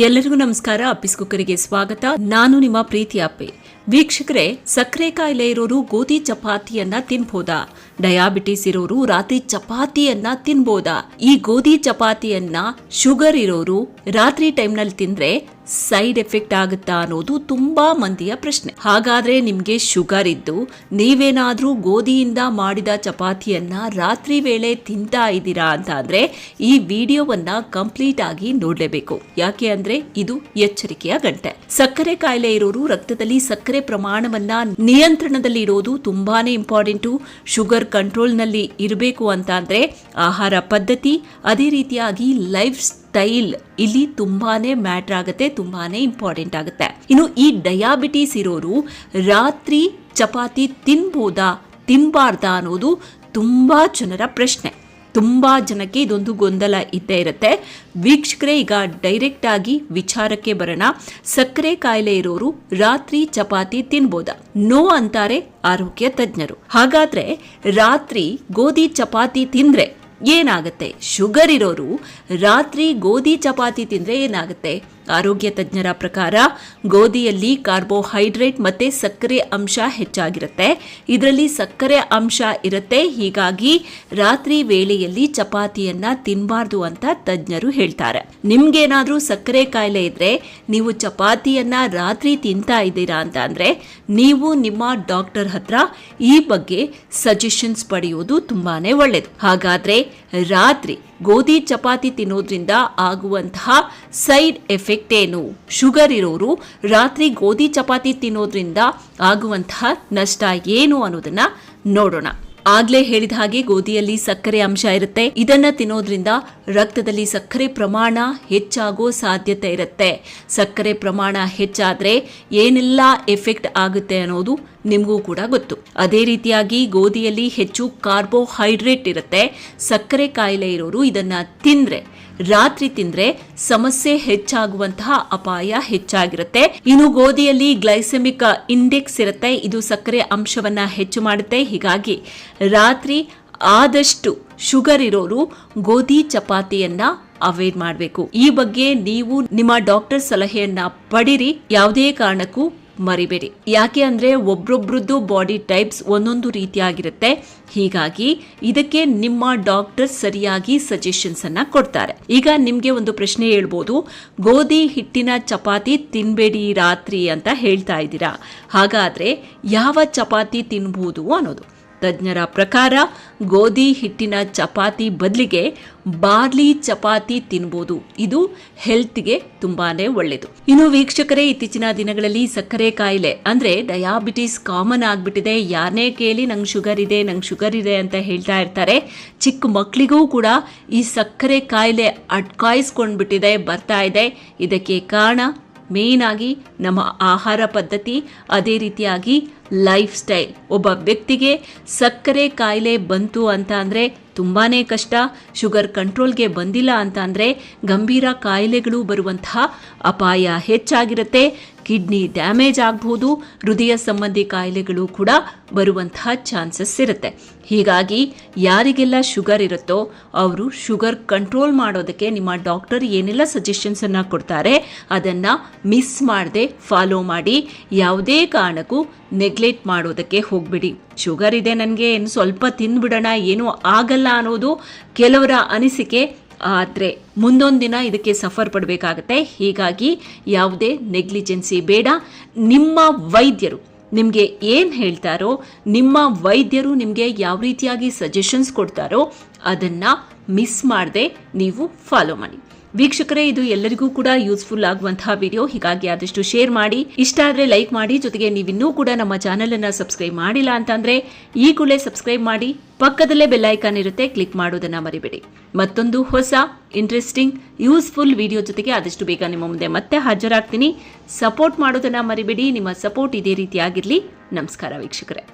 ಎಲ್ಲರಿಗೂ ನಮಸ್ಕಾರ. ಅಪ್ಪಿಸ್ ಕುಕ್ಕರಿಗೆ ಸ್ವಾಗತ. ನಾನು ನಿಮ್ಮ ಪ್ರೀತಿ ಅಪ್ಪೆ. ವೀಕ್ಷಕರೇ, ಸಕ್ಕರೆ ಕಾಯಿಲೆ ಇರೋರು ಗೋಧಿ ಚಪಾತಿಯನ್ನ ತಿನ್ಬೋದಾ? ಡಯಾಬಿಟಿಸ್ ಇರೋರು ರಾತ್ರಿ ಚಪಾತಿಯನ್ನ ತಿನ್ಬೋದಾ? ಈ ಗೋಧಿ ಚಪಾತಿಯನ್ನ ಶುಗರ್ ಇರೋರು ರಾತ್ರಿ ಟೈಮ್ನಲ್ಲಿ ತಿಂದ್ರೆ ಸೈಡ್ ಎಫೆಕ್ಟ್ ಆಗುತ್ತಾ ಅನ್ನೋದು ತುಂಬಾ ಮಂದಿಯ ಪ್ರಶ್ನೆ. ಹಾಗಾದ್ರೆ ನಿಮ್ಗೆ ಶುಗರ್ ಇದ್ದು ನೀವೇನಾದ್ರೂ ಗೋಧಿಯಿಂದ ಮಾಡಿದ ಚಪಾತಿಯನ್ನ ರಾತ್ರಿ ವೇಳೆ ತಿಂತಾ ಇದ್ದೀರಾ ಅಂತ ಅಂದ್ರೆ ಈ ವಿಡಿಯೋವನ್ನ ಕಂಪ್ಲೀಟ್ ಆಗಿ ನೋಡ್ಲೇಬೇಕು. ಯಾಕೆ ಅಂದ್ರೆ ಇದು ಎಚ್ಚರಿಕೆಯ ಗಂಟೆ. ಸಕ್ಕರೆ ಕಾಯಿಲೆ ಇರೋರು ರಕ್ತದಲ್ಲಿ ಸಕ್ಕರೆ ಪ್ರಮಾಣವನ್ನ ನಿಯಂತ್ರಣದಲ್ಲಿ ಇಡೋದು ತುಂಬಾನೇ ಇಂಪಾರ್ಟೆಂಟು. ಶುಗರ್ ಕಂಟ್ರೋಲ್ನಲ್ಲಿ ಇರಬೇಕು ಅಂತ ಅಂದರೆ ಆಹಾರ ಪದ್ಧತಿ, ಅದೇ ರೀತಿಯಾಗಿ ಲೈಫ್ ಸ್ಟೈಲ್ ಇಲ್ಲಿ ತುಂಬಾನೇ ಮ್ಯಾಟ್ರ್ ಆಗುತ್ತೆ, ತುಂಬಾನೇ ಇಂಪಾರ್ಟೆಂಟ್ ಆಗುತ್ತೆ. ಇನ್ನು ಈ ಡಯಾಬಿಟೀಸ್ ಇರೋರು ರಾತ್ರಿ ಚಪಾತಿ ತಿನ್ಬೋದಾ, ತಿನ್ಬಾರ್ದಾ ಅನ್ನೋದು ತುಂಬಾ ಜನರ ಪ್ರಶ್ನೆ. ತುಂಬಾ ಜನಕ್ಕೆ ಇದೊಂದು ಗೊಂದಲ ಇದ್ದೇ ಇರುತ್ತೆ. ವೀಕ್ಷಕರೇ, ಈಗ ಡೈರೆಕ್ಟ್ ಆಗಿ ವಿಚಾರಕ್ಕೆ ಬರೋಣ. ಸಕ್ಕರೆ ಕಾಯಿಲೆ ಇರೋರು ರಾತ್ರಿ ಚಪಾತಿ ತಿನ್ಬೋದ? ನೋ ಅಂತಾರೆ ಆರೋಗ್ಯ ತಜ್ಞರು. ಹಾಗಾದ್ರೆ ರಾತ್ರಿ ಗೋಧಿ ಚಪಾತಿ ತಿಂದ್ರೆ ಏನಾಗುತ್ತೆ? ಶುಗರ್ ಇರೋರು ರಾತ್ರಿ ಗೋಧಿ ಚಪಾತಿ ತಿಂದ್ರೆ ಏನಾಗುತ್ತೆ? ಆರೋಗ್ಯ ತಜ್ಞರ ಪ್ರಕಾರ ಗೋಧಿಯಲ್ಲಿ ಕಾರ್ಬೋಹೈಡ್ರೇಟ್ ಮತ್ತು ಸಕ್ಕರೆ ಅಂಶ ಹೆಚ್ಚಾಗಿರುತ್ತೆ. ಇದರಲ್ಲಿ ಸಕ್ಕರೆ ಅಂಶ ಇರುತ್ತೆ. ಹೀಗಾಗಿ ರಾತ್ರಿ ವೇಳೆಯಲ್ಲಿ ಚಪಾತಿಯನ್ನ ತಿನ್ನಬಾರ್ದು ಅಂತ ತಜ್ಞರು ಹೇಳ್ತಾರೆ. ನಿಮ್ಗೇನಾದರೂ ಸಕ್ಕರೆ ಕಾಯಿಲೆ ಇದ್ರೆ ನೀವು ಚಪಾತಿಯನ್ನ ರಾತ್ರಿ ತಿಂತಾ ಇದ್ದೀರಾ ಅಂತ ಅಂದರೆ ನೀವು ನಿಮ್ಮ ಡಾಕ್ಟರ್ ಹತ್ರ ಈ ಬಗ್ಗೆ ಸಜೆಷನ್ಸ್ ಪಡೆಯುವುದು ತುಂಬಾನೇ ಒಳ್ಳೆಯದು ಹಾಗಾದ್ರೆ ರಾತ್ರಿ ಗೋಧಿ ಚಪಾತಿ ತಿನ್ನೋದ್ರಿಂದ ಆಗುವಂತಹ ಸೈಡ್ ಎಫೆಕ್ಟ್ ಏನು? ಶುಗರ್ ಇರೋರು ರಾತ್ರಿ ಗೋಧಿ ಚಪಾತಿ ತಿನ್ನೋದ್ರಿಂದ ಆಗುವಂತಹ ನಷ್ಟ ಏನು ಅನ್ನೋದನ್ನ ನೋಡೋಣ. ಆಗ್ಲೇ ಹೇಳಿದ ಹಾಗೆ ಗೋಧಿಯಲ್ಲಿ ಸಕ್ಕರೆ ಅಂಶ ಇರುತ್ತೆ. ಇದನ್ನ ತಿನ್ನೋದ್ರಿಂದ ರಕ್ತದಲ್ಲಿ ಸಕ್ಕರೆ ಪ್ರಮಾಣ ಹೆಚ್ಚಾಗೋ ಸಾಧ್ಯತೆ ಇರುತ್ತೆ. ಸಕ್ಕರೆ ಪ್ರಮಾಣ ಹೆಚ್ಚಾದ್ರೆ ಏನೆಲ್ಲ ಎಫೆಕ್ಟ್ ಆಗುತ್ತೆ ಅನ್ನೋದು ನಿಮಗೂ ಕೂಡ ಗೊತ್ತು. ಅದೇ ರೀತಿಯಾಗಿ ಗೋಧಿಯಲ್ಲಿ ಹೆಚ್ಚು ಕಾರ್ಬೋಹೈಡ್ರೇಟ್ ಇರುತ್ತೆ. ಸಕ್ಕರೆ ಕಾಯಿಲೆ ಇರೋರು ಇದನ್ನ ತಿಂದ್ರೆ ರಾತ್ರಿ ತಿಂದ್ರೆ ಸಮಸ್ಯೆ ಹೆಚ್ಚಾಗುವಂತಹ ಅಪಾಯ ಹೆಚ್ಚಾಗಿರುತ್ತೆ. ಇನ್ನು ಗೋಧಿಯಲ್ಲಿ ಗ್ಲೈಸೆಮಿಕ್ ಇಂಡೆಕ್ಸ್ ಇರುತ್ತೆ. ಇದು ಸಕ್ಕರೆ ಅಂಶವನ್ನ ಹೆಚ್ಚು ಮಾಡುತ್ತೆ. ಹೀಗಾಗಿ ರಾತ್ರಿ ಆದಷ್ಟು ಶುಗರ್ ಇರೋರು ಗೋಧಿ ಚಪಾತಿಯನ್ನ ಅವಾಯ್ಡ್ ಮಾಡಬೇಕು. ಈ ಬಗ್ಗೆ ನೀವು ನಿಮ್ಮ ಡಾಕ್ಟರ್ ಸಲಹೆಯನ್ನ ಪಡಿರಿ. ಯಾವುದೇ ಕಾರಣಕ್ಕೂ ಮರಿಬೇಡಿ. ಯಾಕೆ ಅಂದರೆ ಒಬ್ರೊಬ್ರದ್ದು ಬಾಡಿ ಟೈಪ್ಸ್ ಒಂದೊಂದು ರೀತಿಯಾಗಿರುತ್ತೆ. ಹೀಗಾಗಿ ಇದಕ್ಕೆ ನಿಮ್ಮ ಡಾಕ್ಟರ್ ಸರಿಯಾಗಿ ಸಜೆಷನ್ಸ್ ಅನ್ನ ಕೊಡ್ತಾರೆ. ಈಗ ನಿಮಗೆ ಒಂದು ಪ್ರಶ್ನೆ ಹೇಳ್ಬೋದು. ಗೋಧಿ ಹಿಟ್ಟಿನ ಚಪಾತಿ ತಿನ್ಬೇಡಿ ರಾತ್ರಿ ಅಂತ ಹೇಳ್ತಾ ಇದ್ದೀರಾ? ಹಾಗಾದ್ರೆ ಯಾವ ಚಪಾತಿ ತಿನ್ಬೋದು ಅನ್ನೋದು. ತಜ್ಞರ ಪ್ರಕಾರ ಗೋಧಿ ಹಿಟ್ಟಿನ ಚಪಾತಿ ಬದಲಿಗೆ ಬಾರ್ಲಿ ಚಪಾತಿ ತಿನ್ಬೋದು. ಇದು ಹೆಲ್ತ್ಗೆ ತುಂಬಾನೇ ಒಳ್ಳೆಯದು ಇನ್ನು ವೀಕ್ಷಕರೇ, ಇತ್ತೀಚಿನ ದಿನಗಳಲ್ಲಿ ಸಕ್ಕರೆ ಕಾಯಿಲೆ, ಅಂದರೆ ಡಯಾಬಿಟಿಸ್ ಕಾಮನ್ ಆಗಿಬಿಟ್ಟಿದೆ. ಯಾರನ್ನೇ ಕೇಳಿ ನಂಗೆ ಶುಗರ್ ಇದೆ, ನಂಗೆ ಶುಗರ್ ಇದೆ ಅಂತ ಹೇಳ್ತಾ ಇರ್ತಾರೆ. ಚಿಕ್ಕ ಮಕ್ಕಳಿಗೂ ಕೂಡ ಈ ಸಕ್ಕರೆ ಕಾಯಿಲೆ ಅಟ್ಕಾಯಿಸ್ಕೊಂಡ್ಬಿಟ್ಟಿದೆ ಬರ್ತಾ ಇದೆ. ಇದಕ್ಕೆ ಕಾರಣ ಮೇನ್ ಆಗಿ ನಮ್ಮ ಆಹಾರ ಪದ್ಧತಿ, ಅದೇ ರೀತಿಯಾಗಿ ಲೈಫ್ ಸ್ಟೈಲ್ ಒಬ್ಬ ವ್ಯಕ್ತಿಗೆ ಸಕ್ಕರೆ ಕಾಯಿಲೆ ಬಂತು ಅಂತ ಅಂದರೆ ತುಂಬಾನೇ ಕಷ್ಟ. ಶುಗರ್ ಕಂಟ್ರೋಲ್ಗೆ ಬಂದಿಲ್ಲ ಅಂತ ಅಂದರೆ ಗಂಭೀರ ಕಾಯಿಲೆಗಳು ಬರುವಂತಹ ಅಪಾಯ ಹೆಚ್ಚಾಗಿರುತ್ತೆ. ಕಿಡ್ನಿ ಡ್ಯಾಮೇಜ್ ಆಗಬಹುದು ಹೃದಯ ಸಂಬಂಧಿ ಕಾಯಿಲೆಗಳು ಕೂಡ ಬರುವಂತಹ ಚಾನ್ಸಸ್ ಇರುತ್ತೆ. ಹೀಗಾಗಿ ಯಾರಿಗೆಲ್ಲ ಶುಗರ್ ಇರುತ್ತೋ ಅವರು ಶುಗರ್ ಕಂಟ್ರೋಲ್ ಮಾಡೋದಕ್ಕೆ ನಿಮ್ಮ ಡಾಕ್ಟರ್ ಏನೆಲ್ಲ ಸಜೆಷನ್ಸನ್ನು ಕೊಡ್ತಾರೆ ಅದನ್ನು ಮಿಸ್ ಮಾಡದೆ ಫಾಲೋ ಮಾಡಿ. ಯಾವುದೇ ಕಾರಣಕ್ಕೂ ನೆಗ್ಲೆಕ್ಟ್ ಮಾಡೋದಕ್ಕೆ ಹೋಗ್ಬಿಡಿ. ಶುಗರ್ ಇದೆ ನನಗೆ ಏನು ಸ್ವಲ್ಪ ತಿಂದ್ಬಿಡೋಣ ಏನೂ ಆಗಲ್ಲ ಅನ್ನೋದು ಕೆಲವರ ಅನಿಸಿಕೆ. ಆದರೆ ಮುಂದೊಂದು ದಿನ ಇದಕ್ಕೆ ಸಫರ್ ಪಡಬೇಕಾಗತ್ತೆ. ಹೀಗಾಗಿ ಯಾವುದೇ ನೆಗ್ಲಿಜೆನ್ಸಿ ಬೇಡ. ನಿಮ್ಮ ವೈದ್ಯರು ನಿಮಗೆ ಏನು ಹೇಳ್ತಾರೋ, ನಿಮ್ಮ ವೈದ್ಯರು ನಿಮಗೆ ಯಾವ ರೀತಿಯಾಗಿ ಸಜೆಷನ್ಸ್ ಕೊಡ್ತಾರೋ, ಅದನ್ನು ಮಿಸ್ ಮಾಡದೆ ನೀವು ಫಾಲೋ ಮಾಡಿ. ವೀಕ್ಷಕರೇ, ಇದು ಎಲ್ಲರಿಗೂ ಕೂಡ ಯೂಸ್ಫುಲ್ ಆಗುವಂತಹ ವಿಡಿಯೋ ಹೀಗಾಗಿ ಆದಷ್ಟು ಶೇರ್ ಮಾಡಿ. ಇಷ್ಟ ಆದ್ರೆ ಲೈಕ್ ಮಾಡಿ. ಜೊತೆಗೆ ನೀವಿನ್ನೂ ಕೂಡ ನಮ್ಮ ಚಾನೆಲ್ ಅನ್ನ ಸಬ್ಸ್ಕ್ರೈಬ್ ಮಾಡಿಲ್ಲ ಅಂತಂದ್ರೆ ಕೂಡಲೇ ಸಬ್ಸ್ಕ್ರೈಬ್ ಮಾಡಿ. ಪಕ್ಕದಲ್ಲೇ ಬೆಲ್ ಐಕಾನ್ ಇರುತ್ತೆ. ಕ್ಲಿಕ್ ಮಾಡೋದನ್ನ ಮರಿಬೇಡಿ. ಮತ್ತೊಂದು ಹೊಸ ಇಂಟ್ರೆಸ್ಟಿಂಗ್ ಯೂಸ್ಫುಲ್ ವಿಡಿಯೋ ಜೊತೆಗೆ ಆದಷ್ಟು ಬೇಗ ನಿಮ್ಮ ಮುಂದೆ ಮತ್ತೆ ಹಾಜರಾಗ್ತೀನಿ. ಸಪೋರ್ಟ್ ಮಾಡೋದನ್ನ ಮರಿಬೇಡಿ. ನಿಮ್ಮ ಸಪೋರ್ಟ್ ಇದೇ ರೀತಿ ಆಗಿರಲಿ. ನಮಸ್ಕಾರ ವೀಕ್ಷಕರೇ.